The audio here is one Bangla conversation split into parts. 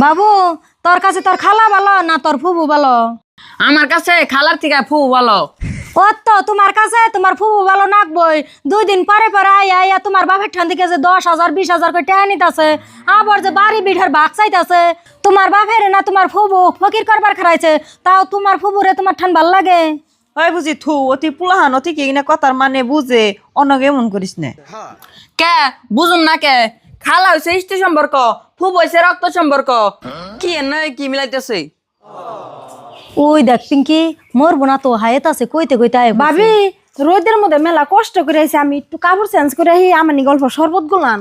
বাবু তোর কাছে তোর খালা ভালো না তোর ফুবু ভালো? আমার কাছে খালার থেকে ফু ভালো। ও তো তোমার কাছে তোমার ফুবু ভালো নাকবই। দুই দিন পরে পরে আইয়া আইয়া তোমার বাপের ঠান থেকে যে দশ হাজার বিশ হাজার করে টেহা নিতেছে আবার যে বাড়ি বিঢার ভাগ চাইতেছে তোমার বাপের না তোমার ফুবু ফকির করবার খারাইছে তাও তোমার ফুবুরে তোমার ঠান ভালো লাগে? হয় বুঝি থু অতি পুলাহান অতি কি না কথার মানে বুঝে অনগে এমন করিস না। কে? বুঝুন না কে? খালা হয়েছে ইষ্টি সম্পর্ক ফুব হয়েছে রক্ত সম্পর্ক। কি নয় কি মিলাইতেছে? ওই দেখ পিঙ্কি মরবো না তো হায়েত আছে কইতে কইতে আয় ভাবি রোদের মধ্যে মেলা কষ্ট করে আইছি আমি একটু কাপড় চেঞ্জ করে আহি আমার নি গল্প শরবত গুলান।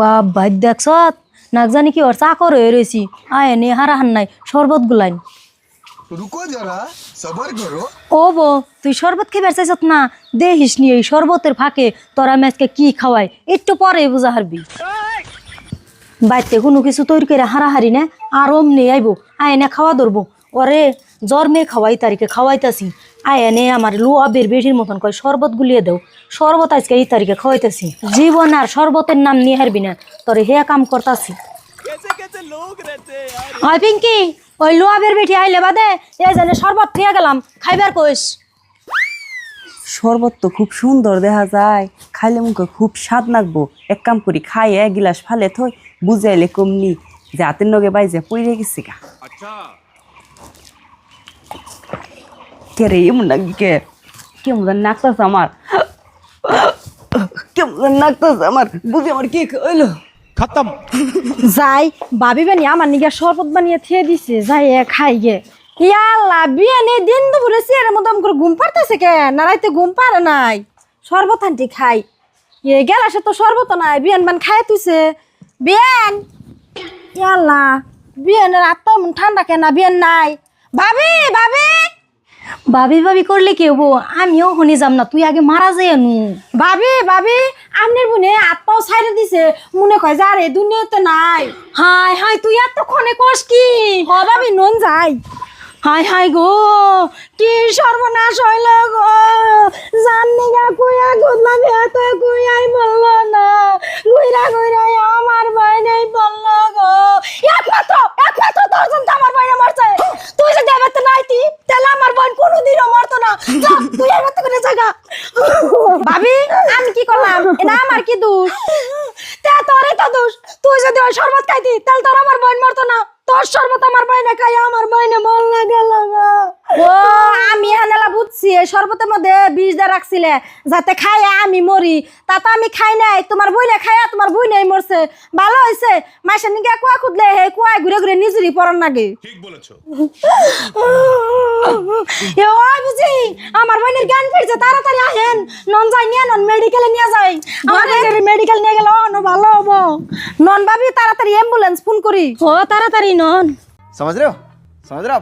বাবা দেখছ নাক জানি কি ওর চাকর হয়ে রয়েছি আয় নে হারাহান নাই শরবত গুলাইন। রুকো জরা সবর করো তুই শরবত খেয়ে না? দেহিস নি এই শরবতের ফাঁকে তোরা ম্যাচকে কি খাওয়াই? একটু পরে বুঝা হারবি। বাইতে কোনো কিছু তৈরি করে হারাহারি না, আর অমনি আইবো, আয়না খাওয়া ধরবো। ওরে জ্বর মেয়ে খাওয়াই তারিখে খাওয়াইতাছি। আয়নে আমার লু আবির বেশির মতন কয় শরবত গুলিয়ে দেও। শরবত আজকে এই তারিখে খাওয়াইতেছি। জীবন আর শরবতের নাম নিয়ে হারবি না। তোর হে কাম করতাছি। হয় পিঙ্কি ওই লোয়াবের বেটি আইলে বাদে এ জানে শরবত খেয়ে গেলাম খাইবার কইস। শরবত তো খুব সুন্দর দেখা যায় খাইলে মুখে খুব স্বাদ লাগবো। এক কাম করি খাই এক গিলাস ফালে থই বুঝাইলে কমনি যে হাতের নগে বাইজে পড়ে গেছে গা। কে রে এমন নাকি কে? কেমন জানি নাকতাছে আমার। কেমন জানি নাকতাছে আমার বুঝি আমার কি হইল? যাই ভাবি বানি আমার নিগা শরবত বানিয়ে থিয়ে দিছে যাই এ খাই গে। ইয়াল্লা বিয়ে নেই দিন দুপুরে চেয়ারের মতো করে ঘুম পারতেছে কে? না রাইতে ঘুম পারে নাই। শরবত আনটি খাই। এ গেলাসে তো শরবত নাই বিয়ান বান খাই তুইছে বিয়ান! ইয়াল্লা বিয়ানের আত্মা মন ঠান্ডা কেন বিয়ান নাই। ভাবি ভাবি ভাবি ভাবি করলে কি হব? আমিও শুনি যাম না তুই আগে মারা যায় নু ভাবি ভাবি আপনার হাত আত্মাও ছাইরে দিছে, মনে কয় যা রে দুনিয়াতে নাই। হাই হাই তুই এতক্ষণে কস কি? হ, ভাবি, নন যাই। হাই হাই গো, কি সর্বনাশ হইল গা কুয়া গুদলাম এত কুয়াই বলল না গুইরা গুইরা আমার ভাই নেই বলল গো একমাত্র একমাত্র তোর জন্য আমার ভাই মরছে তুই যদি এবার তো নাইতি তাহলে আমার বোন কোনোদিনও মরতো না। তুই করে জায়গা ভাবি আমি কি করলাম? এটা আমার কি দোষ? তে তোরই তো দোষ। তুই যদি ওই শরবত খাইতি তাহলে তোর আমার বোন মরতো না। তোর শরবত আমার বইনে খাই আমার বইনে মল না গেল গা। ও বুঝছি এই শরবতের মধ্যে বিষ দিয়ে রাখছিলে যাতে খাই আমি মরি। তা তো আমি খাই নাই তোমার বইনে খাইয়া তোমার বইনেই মরছে। ভালো হয়েছে মাসে নিগে কুয়া খুদলে হে কুয়ায় ঘুরে ঘুরে নিজেরই পরন নাগে। এ ওই বুঝি আমার বইনের জ্ঞান ফিরছে তাড়াতাড়ি আহেন নন যাই নিয়ে নন মেডিকেলে নিয়ে যাই। আমাদের মেডিকেল নিয়ে গেলে অন ভালো হব। নন ভাবি তাড়াতাড়ি অ্যাম্বুলেন্স ফোন করি। ও তাড়াতাড়ি নন। সমাজ রে সমাজ রে